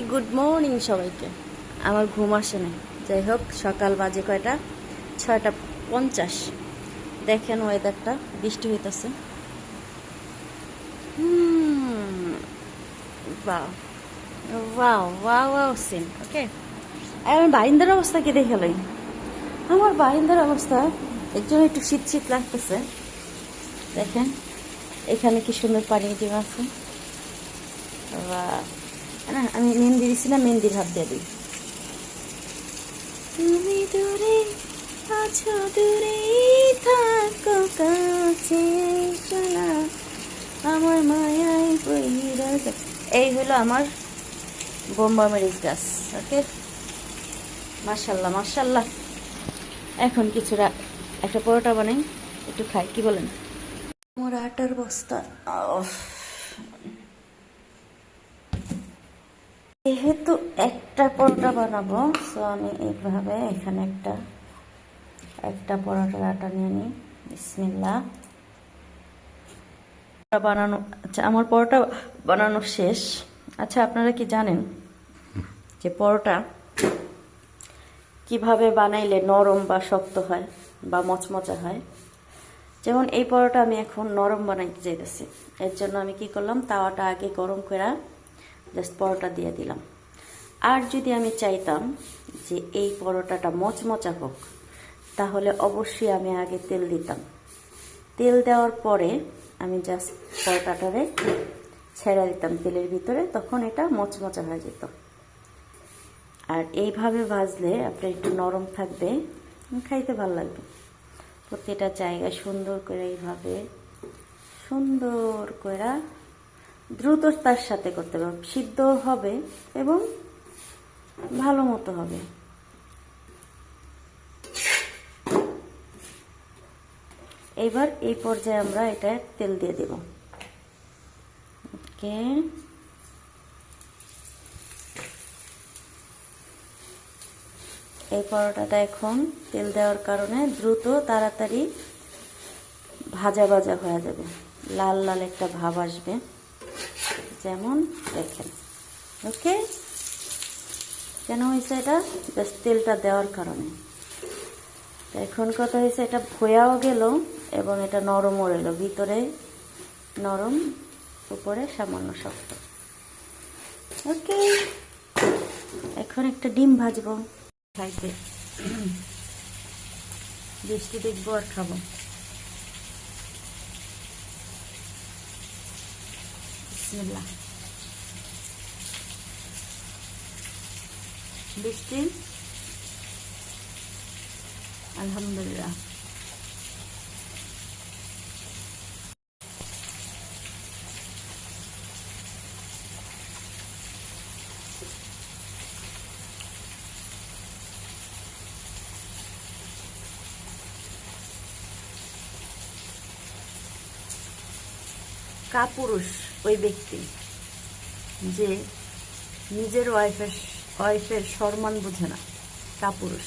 Good morning সবাইকে। আমার ঘুম আসে নাই। যাই হোক, সকাল বাজে কয়টা? ছয়টা পঞ্চাশ। দেখেন ওয়েদারটা বৃষ্টি হইতেছে। ওকে আমার বারিন্দার অবস্থা কি দেখে লই? আমার বারিন্দার অবস্থা এর জন্য একটু শীত শীত লাগতেছে। দেখেন, এখানে কি সুন্দর পানি ডিম আছে। বাহ। না আমি মেহেন্দি দিছি না মেহেন্দির হাত দিয়ে দিই। তুমি দূরে আছো দূরে থাকো কাছে শোনা আমার মায়ায় বইরা যায়। এই হলো আমার বোম্বা মরিচ গাছ ওকে? মার্শাল্লাহ মার্শাল্লাহ এখন কিছুটা একটা পরোটা বানাই একটু খাই কি বলেন? আমার আটার বস্তা যেহেতু একটা পরোটা বানাবো সো আমি এইভাবে এখানে একটা একটা পরোটার আটা নিয়ে নিই। বিসমিল্লা বানানো আচ্ছা আমার পরোটা বানানো শেষ। আচ্ছা আপনারা কি জানেন যে পরোটা কীভাবে বানাইলে নরম বা শক্ত হয় বা মচমচা হয়? যেমন এই পরোটা আমি এখন নরম বানাইতে যেতেছি এর জন্য আমি কি করলাম, তাওয়াটা আগে গরম করে জাস্ট পরোটা দিয়ে দিলাম। আর যদি আমি চাইতাম যে এই পরোটাটা মচমচা হোক, তাহলে অবশ্যই আমি আগে তেল দিতাম। তেল দেওয়ার পরে আমি জাস্ট পরোটাটারে ছেড়ে দিতাম তেলের ভিতরে, তখন এটা মচমচা হয়ে যেত। আর এইভাবে ভাজলে আপনার একটু নরম থাকবে, খাইতে ভালো লাগবে। প্রতিটা জায়গায় সুন্দর করে এইভাবে সুন্দর করে দ্রুততার সাথে করতে হবে। সিদ্ধ হবে এবং ভালো মতো হবে। এবার এই পর্যায়ে আমরা এটা তেল দিয়ে দেব। ওকে। এই পরোটাটা এখন তেল দেওয়ার কারণে দ্রুত তাড়াতাড়ি ভাজা ভাজা হয়ে যাবে। লাল লাল একটা ভাব আসবে। যেমন দেখেন, ওকে? কেন হয়েছে এটা? জাস্ট তেলটা দেওয়ার কারণে। এখন কথা হয়েছে, এটা ভয়াও গেল এবং এটা নরমও রইল। ভিতরে নরম, উপরে সামান্য শক্ত। ওকে? এখন একটা ডিম ভাজবো। খাইতে। বৃষ্টি দেখব আর খাব। বিসমিল্লাহ বৃষ্টি আলহামদুলিল্লাহ কাপুরুষ ওই ব্যক্তি যে নিজের ওয়াইফের ওয়াইফের সম্মান বোঝে না কাপুরুষ